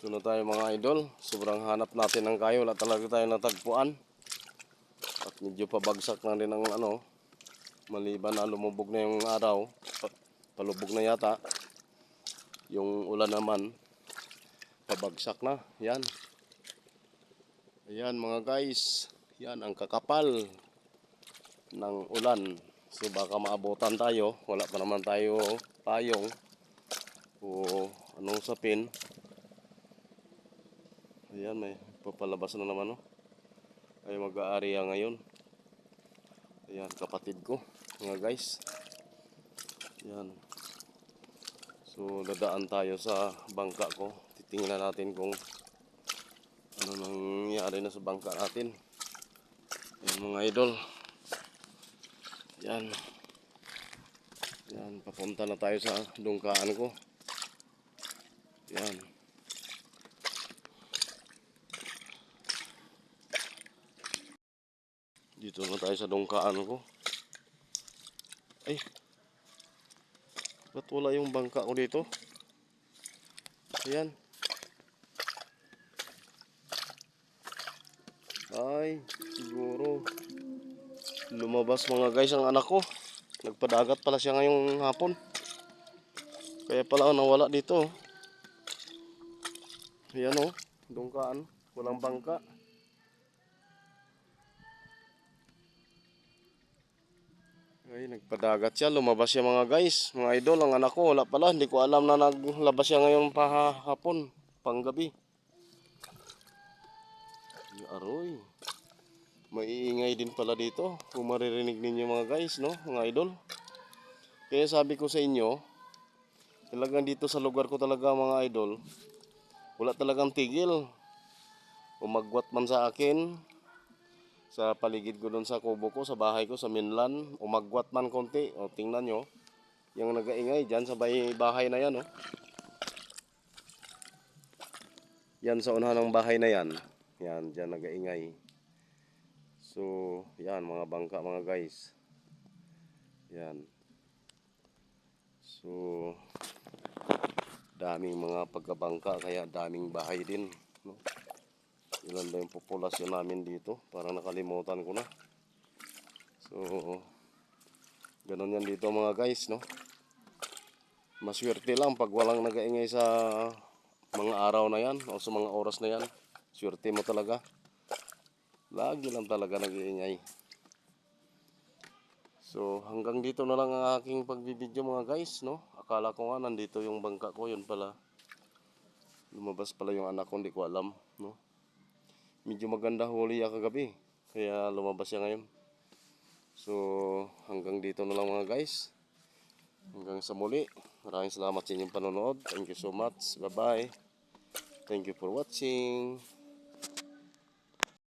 Ito na tayo mga idol. Sobrang hanap natin ng kayo. Wala talaga tayo natagpuan. At medyo pabagsak na rin ang ano. Maliban na lumubog na yung araw. Pa- palubog na yata. Yung ulan naman. Pabagsak na. Yan. Ayan mga guys. Yan ang kakapal ng ulan. So baka maabutan tayo. Wala pa naman tayo payong o anong sapin. Ayan, may papalabas na naman, no? Ay mag-aariya ngayon. Ayan, kapatid ko, mga guys. Ayan. So, dadaan tayo sa bangka ko. Titingnan natin kung ano nangyari na sa bangka natin. Ayan, mga idol. Ayan. Ayan, papunta na tayo sa dungkaan ko. Ayan. Dito na tayo sa dungkaan ko. Ay. Ba't wala yung bangka ko dito? Ayan. Ay, siguro. Lumabas mga guys ang anak ko. Nagpadagat pala siya ngayong hapon. Kaya pala nawala dito. oh. Ayan o, dungkaan. Walang bangka. Ay, nagpadagat siya. Lumabas siya mga guys. Mga idol, ang anak ko, wala pala. Hindi ko alam na naglabas siya ngayon pahapon, panggabi. Ay, Aroy. Maiingay din pala dito. Kung maririnig ninyo mga guys, no? Mga idol. Kaya sabi ko sa inyo, talagang dito sa lugar ko talaga mga idol, wala talagang tigil. Umagwat man sa akin, sa paligid ko doon sa kubo ko, sa bahay ko, sa Minlan, umagwat man konti. O, tingnan nyo, yung nagaingay dyan sa bahay na yan, oh. Yan sa unahan ng bahay na yan. Yan, dyan nagaingay. So, yan, mga bangka, mga guys. Yan. So, daming mga pagkabangka, kaya daming bahay din. No? Ilan ba yung populasyon namin dito? Parang nakalimutan ko na. So, ganun yan dito mga guys, no? Maswerte lang pag walang nagaingay sa mga araw na yan o sa mga oras na yan. Swerte mo talaga. Lagi lang talaga nag-iingay. So, hanggang dito na lang ang aking pagbibideo mga guys, no? Akala ko nga nandito yung bangka ko, yun pala. Lumabas pala yung anak ko, hindi ko alam, no? Medyo maganda huli ya kagabi, kaya lumabas siya ngayon. So, hanggang dito na lang mga guys. Hanggang sa muli. Maraming salamat sa inyong panonood. Thank you so much. Bye-bye. Thank you for watching.